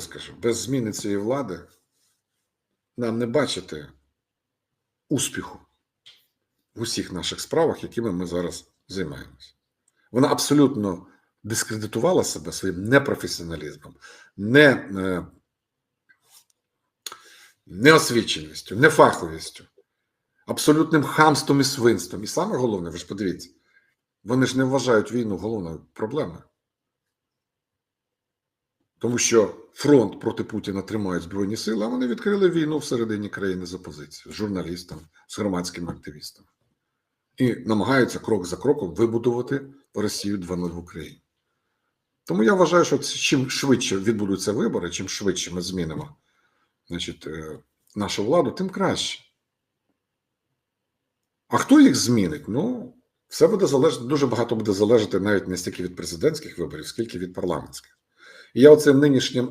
скажу, без зміни цієї влади нам не бачити успіху в усіх наших справах, якими ми зараз займаємося. Вона абсолютно дискредитувала себе своїм непрофесіоналізмом, не, е, неосвіченістю, нефаховістю, абсолютним хамством і свинством. І саме головне, ви ж подивіться, вони ж не вважають війну головною проблемою. Тому що фронт проти Путіна тримають Збройні сили, а вони відкрили війну всередині країни з опозицією, з журналістами, з громадськими активістами. І намагаються крок за кроком вибудувати Росію 2.0 в Україні. Тому я вважаю, що чим швидше відбудуться вибори, чим швидше ми змінимо значить, е, нашу владу, тим краще. А хто їх змінить? Ну, все буде залежати, дуже багато буде залежати навіть не стільки від президентських виборів, скільки від парламентських. Я оцим нинішнім